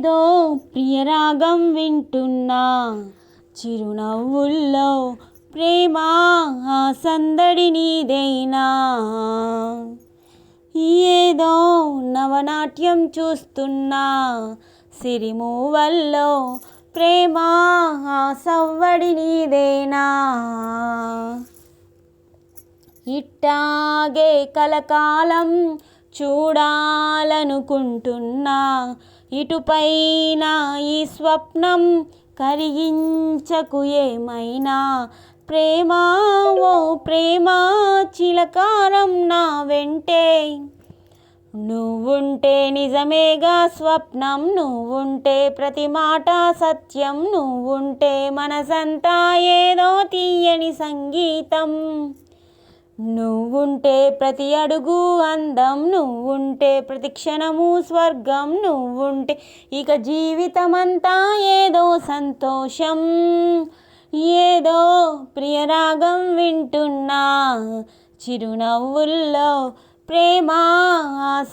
ఏదో ప్రియరాగం వింటున్నా. చిరునవ్వుల్లో ప్రేమ సందడి నీదైనా. ఏదో నవనాట్యం చూస్తున్నా. సిరిమూవల్లో ప్రేమ సవ్వడి నీదేనా. ఇట్టాగే కలకాలం చూడాలనుకుంటున్నా. ఇటుపైన ఈ స్వప్నం కరిగించకు ఏమైనా? ప్రేమ ఓ ప్రేమ చిలకారం నా వెంటే. నువ్వుంటే నిజమేగా స్వప్నం నువ్వుంటే ప్రతి మాట సత్యం నువ్వుంటే మనసంతా ఏదో తీయని సంగీతం. నువ్వుంటే ప్రతి అడుగు అందం నువ్వుంటే ప్రతి క్షణము స్వర్గం నువ్వుంటే ఇక జీవితమంతా ఏదో సంతోషం. ఏదో ప్రియరాగం వింటున్నా చిరునవ్వుల్లో ప్రేమ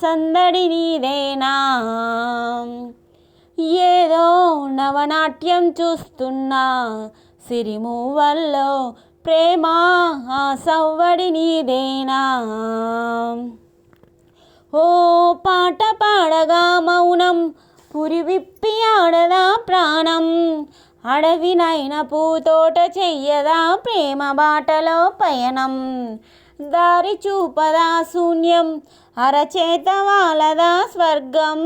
సందడి నీదేనా? ఏదో నవనాట్యం చూస్తున్నా సిరిమూవల్లో ప్రేమ ఆ సవ్వడి నీదేనా? ఓ పాట పాడగా మౌనం పురివిప్పి ఆడదా ప్రాణం? అడవినైన పూతోట చెయ్యదా ప్రేమ బాటలో పయనం? దారి చూపదా శూన్యం అరచేత వాలదా స్వర్గం?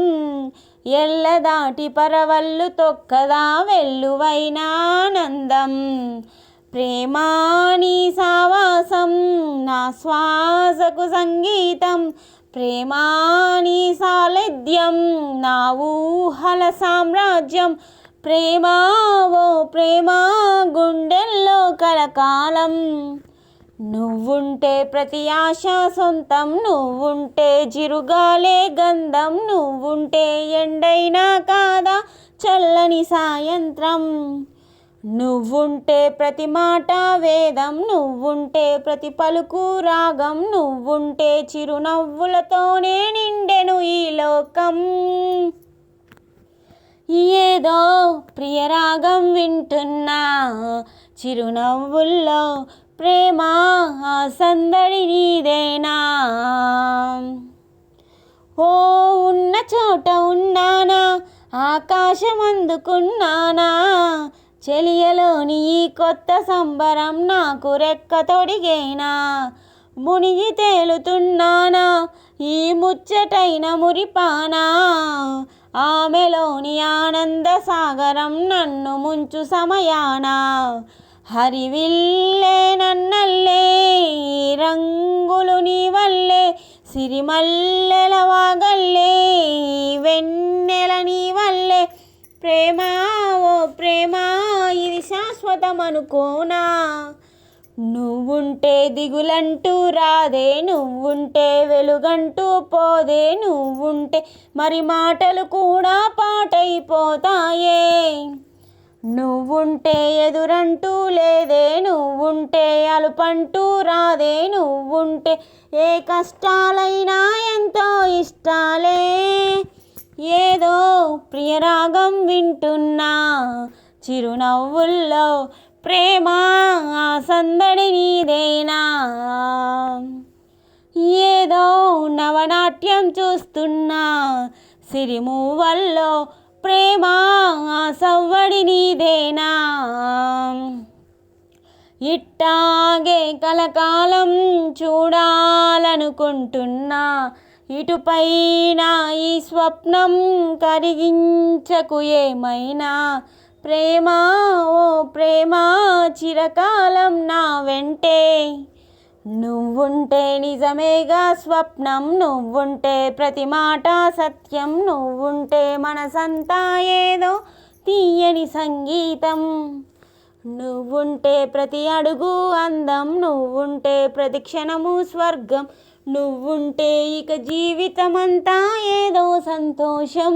ఎల్ల దాటి పరవళ్ళు తొక్కదా వెల్లువైన ఆనందం ప్రేమాని సావాసం నా శ్వాసకు సంగీతం. ప్రేమాని సాలెద్యం నా ఊహల సామ్రాజ్యం. ప్రేమావో ఓ ప్రేమ గుండెల్లో కలకాలం. నువ్వుంటే ప్రతి ఆశ సొంతం నువ్వుంటే జిరుగాలే గంధం. నువ్వుంటే ఎండైనా కాదా చల్లని సాయంత్రం. నువ్వుంటే ప్రతి మాట వేదం నువ్వుంటే ప్రతి పలుకు రాగం నువ్వుంటే చిరునవ్వులతోనే నిండెను ఈ లోకం. ఏదో ప్రియరాగం వింటున్నా చిరునవ్వుల్లో ప్రేమ సందడి నీదేనా? ఓ ఉన్న చోట ఉన్నానా ఆకాశం అందుకున్నానా చెలియలోని ఈ కొత్త సంబరం నాకు రెక్క తొడిగేనా? మునిగి తేలుతున్నానా? ఈ ముచ్చటైన మురిపానా? ఆమెలోని ఆనంద సాగరం నన్ను ముంచు సమయాన? హరివిల్లే నన్నల్లే రంగులు నీ వల్లే సిరిమల్లెల వాగల్లే వెన్నెల నీ వల్లే ప్రేమ ఓ ప్రేమ ఇది శాశ్వతం అనుకోనా నువ్వుంటే దిగులంటూ రాదే నువ్వుంటే వెలుగంటూ పోదే నువ్వుంటే మరి మాటలు కూడా పాటైపోతాయే. నువ్వుంటే ఎదురంటూ లేదే నువ్వుంటే అలుపంటూ రాదే నువ్వుంటే ఏ కష్టాలైనా ఎంతో ఇష్టాలే. ఏదో ప్రియరాగం వింటున్నా. చిరునవ్వుల్లో ప్రేమ సందడి నీదేనా? ఏదో నవనాట్యం చూస్తున్నా. సిరిమూవల్లో ప్రేమ సవ్వడి నీదేనా? ఇట్టాగే కలకాలం చూడాలనుకుంటున్నా. ఇటుపైన ఈ స్వప్నం కరిగించకు ఏమైనా? ప్రేమ ఓ ప్రేమ చిరకాలం నా వెంటే. నువ్వుంటే నిజమేగా స్వప్నం నువ్వుంటే ప్రతి మాట సత్యం నువ్వుంటే మనసంతా ఏదో తీయని సంగీతం. నువ్వుంటే ప్రతి అడుగు అందం నువ్వుంటే ప్రతి క్షణము స్వర్గం. నువ్వుంటే ఇక జీవితమంతా ఏదో సంతోషం.